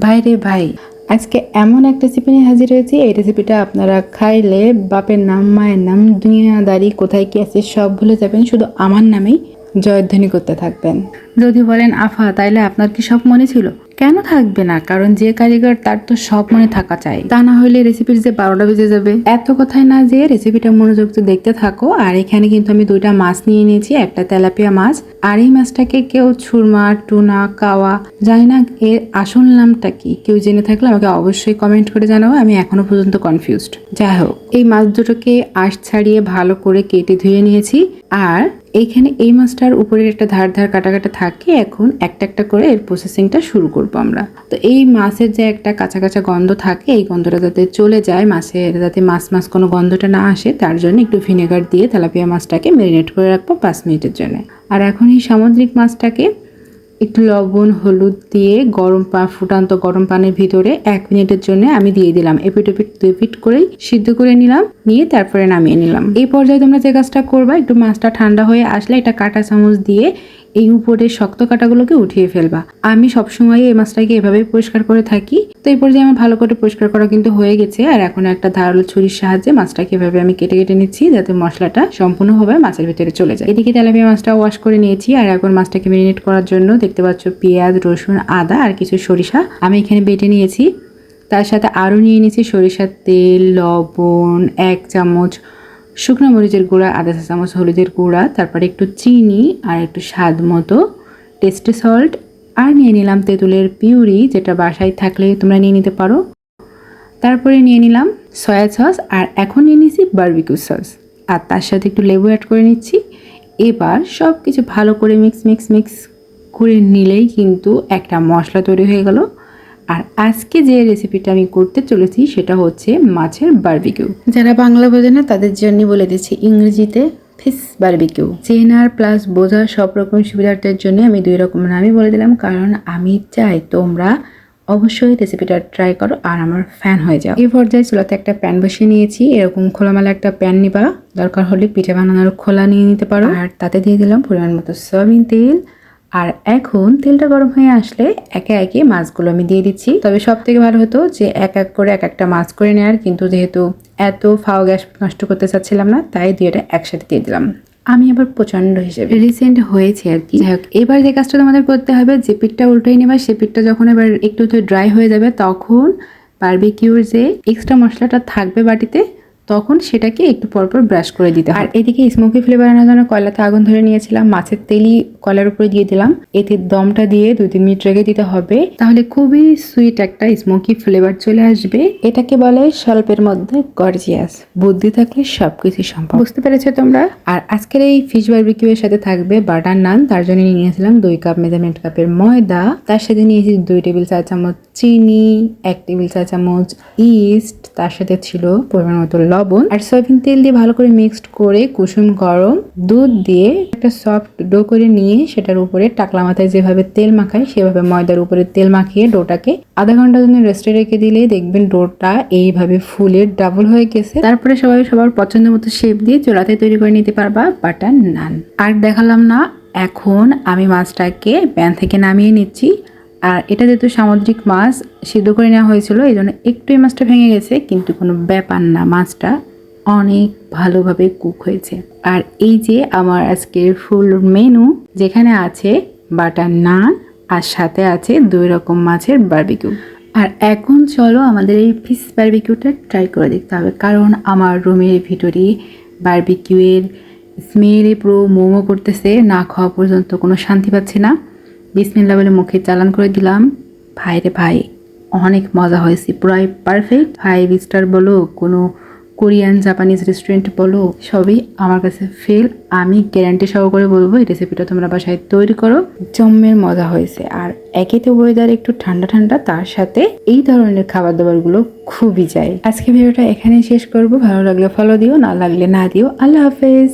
ভাই রে ভাই আজকে এমন এক রেসিপি নিয়ে হাজির হয়েছি। এই রেসিপিটা আপনারা খাইলে বাপের নাম, মায়ের নাম, দুনিয়াদারি কোথায় কী আছে সব ভুলে যাবেন। শুধু আমার নামেই জয়ধ্বনি করতে থাকবেন। যদি বলেন আফা তাইলে আপনার কি সব মনে ছিল? কেন থাকবে না কারণ যে কারিগর তার তো সব মনে থাকা চাই। তা না হলে রেসিপির যে বারোটা বেজে যাবে। এত কথাই না যে রেসিপিটা মনোযোগ তো দেখতে থাকো। আর এখানে কিন্তু আমি দুইটা মাছ নিয়ে নিয়েছি একটা তেলাপিয়া মাছ। আর এই মাছটাকে কেউ ছুরমা টুনা কাওয়া জানি না এর আসল নামটা কি। কেউ জেনে থাকলে আমাকে অবশ্যই কমেন্ট করে জানাব আমি এখনও পর্যন্ত কনফিউজড যাই হোক এই মাছ দুটোকে আঁশ ছাড়িয়ে ভালো করে কেটে ধুয়ে নিয়েছি। আর এইখানে এই মাছটার উপরের একটা ধার ধার কাটা কাটা থাকে, এখন একটা একটা করে এর প্রসেসিংটা শুরু করব আমরা। তো এই মাছের যে একটা কাঁচা কাঁচা গন্ধ থাকে, এই গন্ধটা যাতে চলে যায়, মাছের যাতে মাছ মাছ কোনো গন্ধটা না আসে, তার জন্য একটু ভিনেগার দিয়ে তেলাপিয়া মাছটাকে ম্যারিনেট করে রাখব পাঁচ মিনিটের জন্য। আর এখন এই সামুদ্রিক মাছটাকে একটু লবণ, হলুদ দিয়ে গরম পা, ফুটান্ত গরম পানির ভিতরে এক মিনিটের জন্য আমি দিয়ে দিলাম। এপিট ওপিট দুপিট করেই সিদ্ধ করে নিলাম, নিয়ে তারপরে নামিয়ে নিলাম। এই পর্যায়ে তোমরা যে কাজটা করবা, একটু মাছটা ঠান্ডা হয়ে আসলে এটা কাঁটা চামচ দিয়ে এই উপরে শক্ত কাটাগুলোকে উঠিয়ে ফেলবা। আমি সবসময় এই মাছটাকে এভাবে পরিষ্কার করে থাকি। তো এই পর্যায়ে আমার ভালো করে পরিষ্কার করা কিন্তু হয়ে গেছে, আর এখন একটা ধারালো ছুরির সাহায্যে মাছটাকে এভাবে আমি কেটে কেটে নিচ্ছি যাতে মশলাটা সম্পূর্ণভাবে মাছের ভিতরে চলে যায়। এদিকে তেলাপিয়া মাছটা ওয়াশ করে নিয়েছি, আর এখন মাছটাকে ম্যারিনেট করার জন্য দেখতে পাচ্ছ পেঁয়াজ, রসুন, আদা, আর কিছু সরিষা আমি এখানে বেটে নিয়েছি। তার সাথে আরও নিয়ে নিয়েছি সরিষার তেল, লবণ, এক চামচ শুকনো মরিচের গুঁড়া আধা চা চামচ হলুদের গুঁড়া, তারপরে একটু চিনি আর একটু স্বাদ মতো টেস্টি সল্ট, আর নিয়ে নিলাম তেঁতুলের পিউরি যেটা বাসায় থাকলে তোমরা নিয়ে নিতে পারো। তারপরে নিয়ে নিলাম সয়া সস আর এখন নিয়ে নিয়েছি বারবিকিউ সস। আর তার সাথে একটু লেবু অ্যাড করে নিচ্ছি। এবার সব কিছু ভালো করে মিক্স মিক্স মিক্স করে নিলেই কিন্তু একটা মশলা তৈরি হয়ে গেল। আর আজকে যে রেসিপিটা আমি করতে চলেছি সেটা হচ্ছে মাছের বার্বিকিউ যারা বাংলা বোঝে না, তাদের জন্য বলে দিচ্ছি ইংরেজিতে ফিস বারবিকিউ চেনার প্লাস বোঝার সব রকম সুবিধার্থের জন্য আমি দুই রকম নামই বলে দিলাম, কারণ আমি চাই তোমরা অবশ্যই রেসিপিটা ট্রাই করো আর আমার ফ্যান হয়ে যাও। এই পর্যায়ে চুলাতে একটা প্যান বসিয়ে নিয়েছি, এরকম খোলামেলা একটা প্যান নিবা। দরকার হলে পিঠে বানানোর খোলা নিয়ে নিতে পারো। আর তাতে দিয়ে দিলাম পরিমাণ মতো সয়াবিন তেল আর এখন তেলটা গরম হয়ে আসলে একে একে মাছগুলো আমি দিয়ে দিচ্ছি। তবে সব থেকে ভালো হতো যে এক এক করে এক একটা মাছ করে নেওয়ার, কিন্তু যেহেতু এত ফাও গ্যাস নষ্ট করতে চাচ্ছিলাম না, তাই দুইটা একসাথে দিয়ে দিলাম। আমি আবার প্রচণ্ড হিসেবে রিসেন্ট হয়েছে আর কি। যাই হোক, এবার যে কাজটা তোমাদের করতে হবে, যে পিঠটা উল্টোই নেবা, সে পিঠটা যখন এবার একটু একটু ড্রাই হয়ে যাবে, তখন বারবিকিউর যে এক্সট্রা মশলাটা থাকবে বাটিতে তখন সেটাকে একটু পরপর ব্রাশ করে দিতে আর এদিকে স্মোকি ফ্লেভার আনার জন্য কয়লাতে আগুন ধরে নিয়েছিলাম, মাছের তেলই কয়লার উপরে দিয়ে দিলাম। এতে দমটা দিয়ে দুই তিন মিনিট রেখে দিতে হবে। তাহলে খুবই সুইট একটা স্মোকি ফ্লেভার চলে আসবে। এটাকে বলে স্বল্পের মধ্যে গর্জিয়াস বুদ্ধি থাকলে সবকিছু সম্ভব। বুঝতে পেরেছ তোমরা? আর আজকের এই ফিশ বারবিকিউ এর সাথে থাকবে বাটার নান তার জন্য নিয়ে নিয়েছিলাম দুই কাপ মেজারমেন্ট কাপের ময়দা। তার সাথে নিয়েছি দুই টেবিল চা চামচ চিনি, এক টেবিল চা চামচ ইস্ট তার সাথে ছিল পরিমাণ মতো লবণ আর সয়াবিন তেল দিয়ে ভালো করে মিক্সড করে কুসুম গরম দুধ দিয়ে একটা সফট ডো করে নিয়ে সেটার উপরে টাকলা মাথায় যেভাবে তেল মাখায় সেভাবে ময়দার উপরে তেল মাখিয়ে ডোটাকে আধা ঘণ্টার জন্য রেস্টে রেখে দিলে দেখবেন ডোটা এইভাবে ফুলে ডাবল হয়ে গেছে। তারপরে সবাই সবার পছন্দ মতো শেপ দিয়ে চোলাতে তৈরি করে নিতে পারবা বাটার নান আর দেখালাম না, এখন আমি মাছটাকে প্যান থেকে নামিয়ে নিচ্ছি। আর এটা যেহেতু সামুদ্রিক মাছ, সিদ্ধ করে নেওয়া হয়েছিল এই জন্য একটু এই মাছটা ভেঙে গেছে, কিন্তু কোনো ব্যাপার না, মাছটা অনেক ভালোভাবে কুক হয়েছে। আর এই যে আমার আজকের ফুল মেনু, যেখানে আছে বাটার নান, আর সাথে আছে দুই রকম মাছের বারবিকিউ। আর এখন চলো আমাদের এই ফিশ বারবিকিউটা ট্রাই করে দেখতে হবে, কারণ আমার রুমের ভিতরে বারবিকিউয়ের স্মেলে পুরো মোমো করতেছে, না খাওয়া পর্যন্ত কোনো শান্তি পাচ্ছে না। বিসমিল্লা বলে মুখে চালান করে দিলাম। ভাই রে ভাই, অনেক মজা হয়েছে, পুরাই পারফেক্ট ফাইভ স্টার বলো, কোনো কোরিয়ান, জাপানিজ রেস্টুরেন্ট বলো, সবই আমার কাছে ফেল আমি গ্যারান্টি সহকারে বলব, এই রেসিপিটা তোমরা বাসায় তৈরি করো। জম্মের মজা হয়েছে, আর একে তো ওয়েদার একটু ঠান্ডা ঠান্ডা, তার সাথে এই ধরনের খাবার দাবারগুলো খুবই যায়। আজকে ভিডিওটা এখানেই শেষ করব, ভালো লাগলে ফলো দিও, না লাগলে না দিও। আল্লাহ হাফেজ।